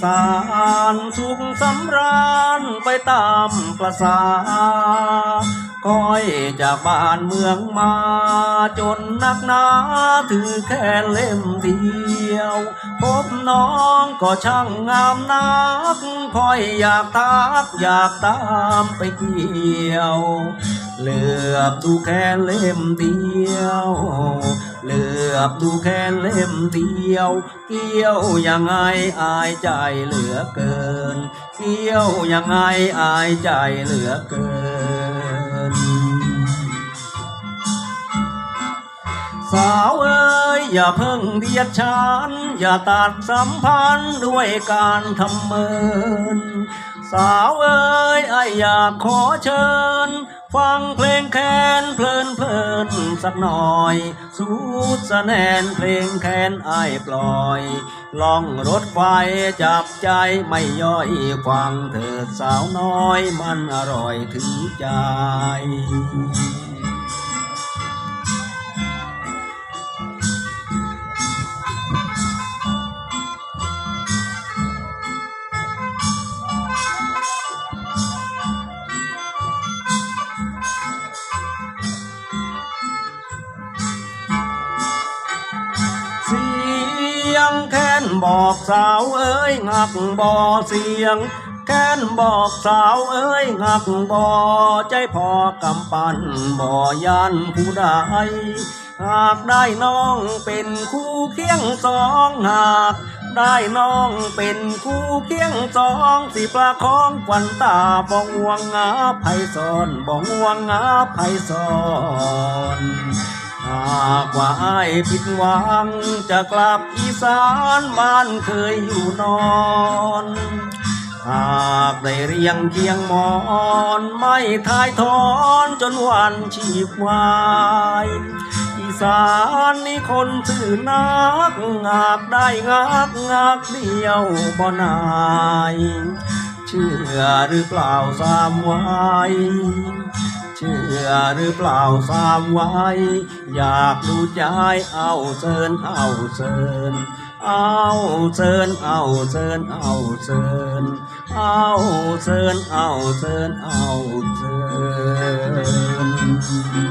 สานสุขสำราญไปตามประสาคอยจากบ้านเมืองมาจนนักหนาถือแค่เล่มเดียว พบน้องก็ช่างงามนักคอยอยากทักอยากตามไปเกี่ยว เหลือบดูแค่เล่มเดียว เหลือบดูแค่เล่มเดียว เกี่ยวยังไงอายใจเหลือเกิน เกี่ยวยังไงอายใจเหลือเกิน สาวเอ๋ยอย่าเพิ่งเดียดฉัน อย่าตัดสัมพันธ์ด้วยการทำเมินสาวเอ๋ยไออยากขอเชิญ ฟังเพลงแค สักหน่อย สูดสะแนนเพลงแคนไอปล่อยล่องรถไฟจับใจไม่ย่อยฟังเถิดสาวน้อยมันอร่อยถึงใจ งแค้นบอกสาวเอ้ยงักบ่เสียง แค้นบอกสาวเอ้ยงักบ่ใจพอกำปั้นบ่ยันผู้ใดหากได้น้องเป็นคู่เคียงสองหากได้น้องเป็นคู่เคียงสองสิประคองควันตาบ่ห่วงงาไพซอนบ่ห่วงงาไพซอนากว่าไอ้ายผิดหวัง จะกลับอีสานบ้านเคยอยู่นอนหากได้เรียงเคียงหมอนไม่ทายทอนจนวันชีพวายอีสานนี่คนชื่อนักงากได้งักงักเดียวบ่นายเชื่อหรือเปล่าสามไว เชื่อหรือเปล่าสามไว้ อยากดูใจเอาเชิญเอาเชิญเอาเชิญเอาเชิญเอาเชิญเอาเชิญเอาเชิญเอาเชิญ